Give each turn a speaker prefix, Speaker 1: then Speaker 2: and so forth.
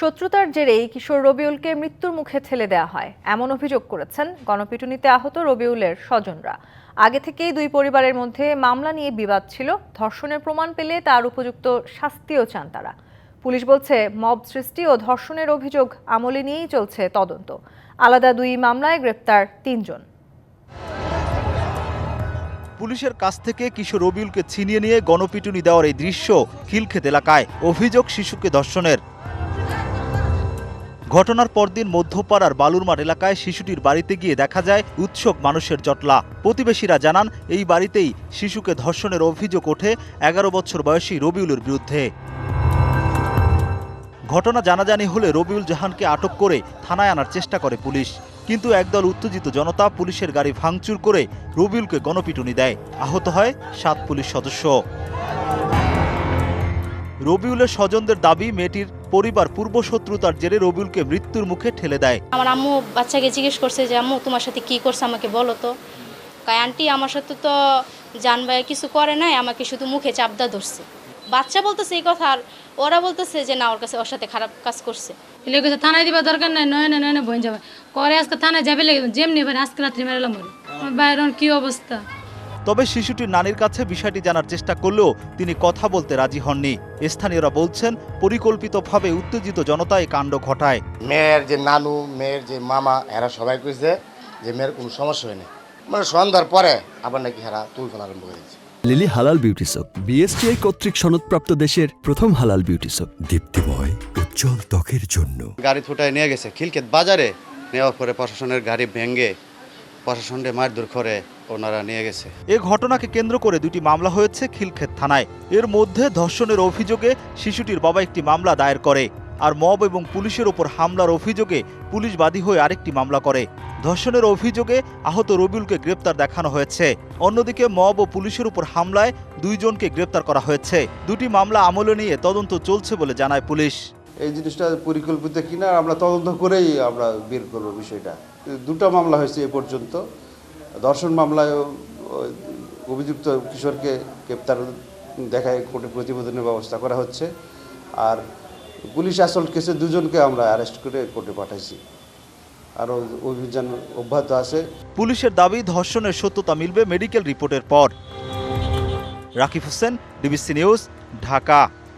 Speaker 1: শত্রুতার জেরেই কিশোর রবিউলকে মৃত্যুর মুখে ঠেলে দেওয়া হয়। এমন অভিযোগ করেছেন গণপিটুনিতে আহত রবিউলের স্বজনরা। আগে থেকেই দুই পরিবারের মধ্যে মামলা নিয়ে বিবাদ ছিল। ধর্ষণের প্রমাণ পেলে তার উপযুক্ত শাস্তিও চান তারা। পুলিশ বলছে, মব সৃষ্টি ও ধর্ষণের অভিযোগ আমলে নিয়েই চলছে তদন্ত। আলাদা দুই মামলায় গ্রেপ্তার তিনজন।
Speaker 2: পুলিশের কাছ থেকে কিশোর রবিউলকে ছিনিয়ে নিয়ে গণপিটুনি দেওয়ার এই দৃশ্য খিলক্ষেত এলাকায়। অভিযোগ শিশুকে ধর্ষণের। ঘটনার পরদিন মধ্যপাড়ার বালুরমাঠ এলাকায় শিশুটির বাড়িতে গিয়ে দেখা যায় উৎসুক মানুষের জটলা। প্রতিবেশীরা জানান, এই বাড়িতেই শিশুকে ধর্ষণের অভিযোগ ওঠে এগারো বছর বয়সী রবিউলের বিরুদ্ধে। ঘটনা জানাজানি হলে রবিউল জাহানকে আটক করে থানায় আনার চেষ্টা করে পুলিশ। কিন্তু একদল উত্তেজিত জনতা পুলিশের গাড়ি ভাঙচুর করে রবিউলকে গণপিটুনি দেয়। আহত হয় সাত পুলিশ সদস্য। রবিউলের স্বজনদের দাবি, মেয়েটির পরিবার পূর্ব শত্রুতার জেরে রবিউলকে মৃত্যুর মুখে ঠেলে দেয়।
Speaker 3: আমার আম্মু বাচ্চাকে জিজ্ঞেস করছে যে আম্মু তোমার সাথে কি করছে আমাকে বলো তো? কয় আন্টি আমার সাথে তো জানবাই কিছু করে নাই আমাকে শুধু মুখে চাপদা ধরছে। বাচ্চা বলতেছে এই কথা আর ওরা বলতেছে যে না ওর কাছে ওর সাথে খারাপ কাজ করছে।
Speaker 4: থানায় দিবা দরকার নাই নয় না নয় না বই যাবে করে আজকে থানায় যাবে লেগে যেমনি এবার আজকে রাত্রি মেরালাম বলে বাইরন কি অবস্থা?
Speaker 2: তবে শিশুটির নানির কাছে বিষয়টি জানার চেষ্টা করলেও তিনি কথা বলতে রাজি হননি। স্থানীয়রা বলছেন পরিকল্পিতভাবে উত্তেজিত জনতা এই কাণ্ড ঘটায়।
Speaker 5: মেয়ের যে নানু মেয়ের যে মামা এরা সবাই কইছে যে মেয়ের কোনো সমস্যা হয়নি। মানে সন্ধ্যার পরে আবার নাকি হেরা তুলফোন আরম্ভ করে দিয়েছে।
Speaker 6: লিলি হালাল বিউটি সোপ বিএসটিআই কর্তৃক সনদপ্রাপ্ত দেশের প্রথম হালাল বিউটি সোপ।
Speaker 7: দীপ্তিময় উজ্জ্বল ত্বকের জন্য।
Speaker 8: গাড়ি ছুটায় নিয়ে গেছে। খিলক্ষেত বাজারে নেওয়ার পরে প্রশাসনের গাড়ি ভেঙে প্রশাসনকে মারধর করে ওনারা নিয়ে গেছে।
Speaker 2: এ ঘটনাকে কেন্দ্র করে দুটি মামলা হয়েছে খিলক্ষেত থানায়। এর মধ্যে ধর্ষণের অভিযোগে শিশুটির বাবা একটি মামলা দায়ের করে আর মব এবং পুলিশের ওপর হামলার অভিযোগে পুলিশ বাদী হয়ে আরেকটি মামলা করে। ধর্ষণের অভিযোগে আহত রবিউলকে গ্রেপ্তার দেখানো হয়েছে। অন্যদিকে মব ও পুলিশের উপর হামলায় দুইজনকে গ্রেপ্তার করা হয়েছে। দুটি মামলা আমলে নিয়ে তদন্ত চলছে বলে জানায় পুলিশ।
Speaker 9: এই জিনিসটা পরিকল্পিত কিনা আমরা তদন্ত করেই আমরা বের করব বিষয়টা। দুটো মামলা হয়েছে এ পর্যন্ত। দর্শন মামলায় অভিযুক্ত কিশোরকে গ্রেপ্তার দেখায়, কোর্টে প্রতিবেদনের ব্যবস্থা করা হচ্ছে। আর পুলিশ আসল কেসে দুজনকে আমরা অ্যারেস্ট করে কোর্টে পাঠাইছি। আরও অভিযান অব্যাহত আছে।
Speaker 2: পুলিশের দাবি, ধর্ষণের সত্যতা মিলবে মেডিকেল রিপোর্টের পর। Rakib Hossain DBC news, Dhaka.